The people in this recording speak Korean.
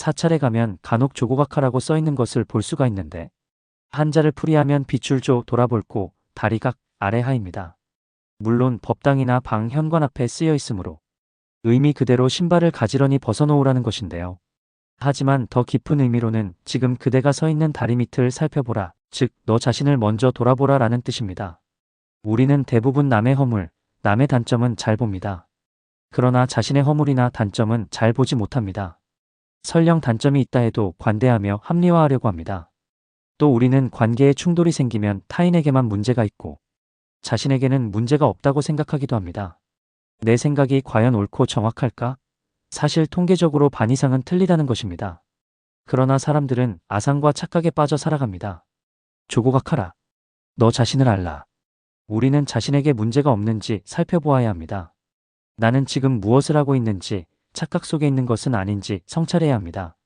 사찰에 가면 간혹 조고각하라고 써 있는 것을 볼 수가 있는데 한자를 풀이하면 빗줄조 돌아볼고 다리각 아래하입니다. 물론 법당이나 방 현관 앞에 쓰여 있으므로 의미 그대로 신발을 가지런히 벗어놓으라는 것인데요. 하지만 더 깊은 의미로는 지금 그대가 서 있는 다리 밑을 살펴보라, 즉 너 자신을 먼저 돌아보라 라는 뜻입니다. 우리는 대부분 남의 허물, 남의 단점은 잘 봅니다. 그러나 자신의 허물이나 단점은 잘 보지 못합니다. 설령 단점이 있다 해도 관대하며 합리화하려고 합니다. 또 우리는 관계에 충돌이 생기면 타인에게만 문제가 있고 자신에게는 문제가 없다고 생각하기도 합니다. 내 생각이 과연 옳고 정확할까? 사실 통계적으로 반 이상은 틀리다는 것입니다. 그러나 사람들은 아상과 착각에 빠져 살아갑니다. 조고각하라. 너 자신을 알라. 우리는 자신에게 문제가 없는지 살펴보아야 합니다. 나는 지금 무엇을 하고 있는지 착각 속에 있는 것은 아닌지 성찰해야 합니다.